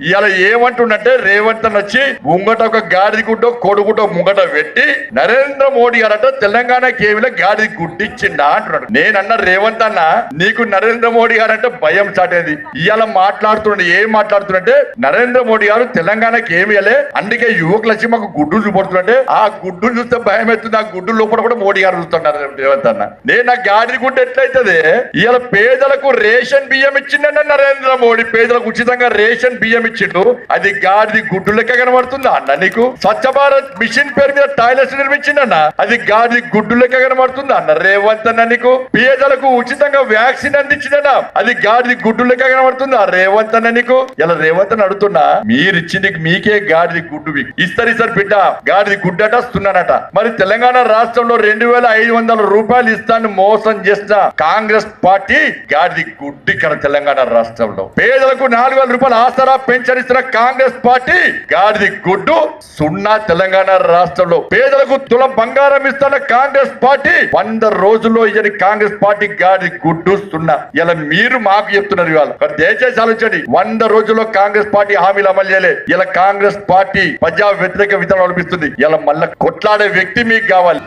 ఇలా ఏమంటుండంటే రేవంత్ అని వచ్చి ముంగట ఒక గాడిది గుడ్డో కోడిగుడ్డో ముంగట పెట్టి నరేంద్ర మోడీ గారట తెలంగాణ కేవలం గాడిది గుడ్డిచ్చిండా అంటున్నాడు. నేనన్న రేవంత్ అన్న నీకు నరేంద్ర మోడీ గారంటే భయం చాటేది. ఇలా మాట్లాడుతున్నాడు ఏం మాట్లాడుతున్నట్టే నరేంద్ర మోడీ గారు తెలంగాణకి ఏమి ఇవ్వలే అందుకే యువకులు వచ్చి మాకు గుడ్డు చూపడుతుంటే ఆ గుడ్డు చూస్తే భయం అవుతుంది ఆ గుడ్డు లోపల కూడా మోడీ గారు చూస్తున్నారు రేవంత్ అన్న. నేను ఆ గాడిది గుడ్డ ఎట్లయితది? ఇలా పేదలకు రేషన్ బియ్యం ఇచ్చిండన్న నరేంద్ర మోడీ. పేదలకు ఉచితంగా రేషన్ బియ్యం నిర్మించిండు. అది గాడిది గుడ్డు లెక్క కనబడుతుందా అన్న నీకు? స్వచ్ఛ భారత్ మిషన్ పేరు మీద టాయిలెట్స్ నిర్మించిండన్న. అది గాడిది గుడ్డు లెక్క కనబడుతుందా అన్న రేవంత్ అన్న నీకు? పేదలకు ఉచితంగా వ్యాక్సిన్ అందించిందన్న అది గాడిది గుడ్డు లెక్క కనబడుతుందా రేవంత్ అన్న నీకు? ఇలా రేవంత్ అని అడుగుతున్నా మీరు ఇచ్చింది మీకే గాడిది గుడ్డు మీకు. ఇస్తారు ఇస్తారు బిడ్డ గాడిది గుడ్డట వస్తున్నానట మరి తెలంగాణ రాష్ట్రంలో రెండు వేల ఐదు వందల రూపాయలు ఇస్తాను మోసం చేసిన కాంగ్రెస్ పార్టీ గాడిది గుడ్డు ఇక్కడ తెలంగాణ రాష్ట్రంలో. పేదలకు నాలుగు వేల రూపాయలు ఆసరా పెన్షన్ కాంగ్రెస్ పార్టీ గాడిది గుడ్డు సున్నా తెలంగాణ రాష్ట్రంలో పేదలకు తులం బంగారం ఇస్తున్న కాంగ్రెస్ పార్టీ వంద రోజుల్లో ఇయని కాంగ్రెస్ పార్టీ గాడిది గుడ్డు సున్నా. ఇలా మీరు మాకు చెప్తున్నారు ఇవాళ. దయచేసి ఆలోచండి వంద రోజుల్లో కాంగ్రెస్ పార్టీ హామీలు అమలు చేయలే. ఇలా కాంగ్రెస్ పార్టీ ప్రజా వ్యతిరేక విధానం అనిపిస్తుంది. ఇలా మళ్ళా కొట్లాడే వ్యక్తి మీకు కావాలి.